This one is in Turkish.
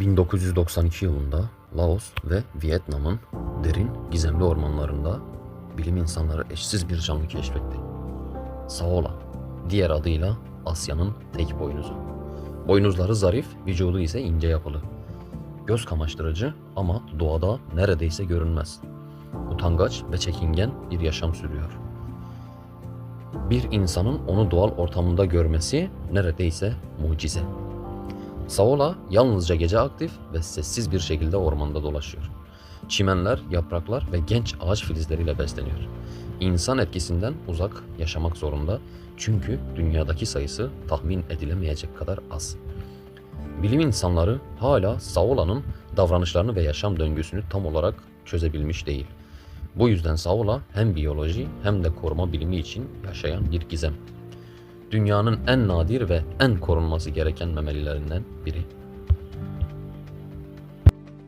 1992 yılında Laos ve Vietnam'ın derin, gizemli ormanlarında bilim insanları eşsiz bir canlı keşfetti. Saola, diğer adıyla Asya'nın tek boynuzu. Boynuzları zarif, vücudu ise ince yapılı. Göz kamaştırıcı ama doğada neredeyse görünmez. Utangaç ve çekingen bir yaşam sürüyor. Bir insanın onu doğal ortamında görmesi neredeyse mucize. Saola yalnızca gece aktif ve sessiz bir şekilde ormanda dolaşıyor. Çimenler, yapraklar ve genç ağaç filizleriyle besleniyor. İnsan etkisinden uzak yaşamak zorunda çünkü dünyadaki sayısı tahmin edilemeyecek kadar az. Bilim insanları hala Saola'nın davranışlarını ve yaşam döngüsünü tam olarak çözebilmiş değil. Bu yüzden Saola hem biyoloji hem de koruma bilimi için yaşayan bir gizem. Dünyanın en nadir ve en korunması gereken memelilerinden biri.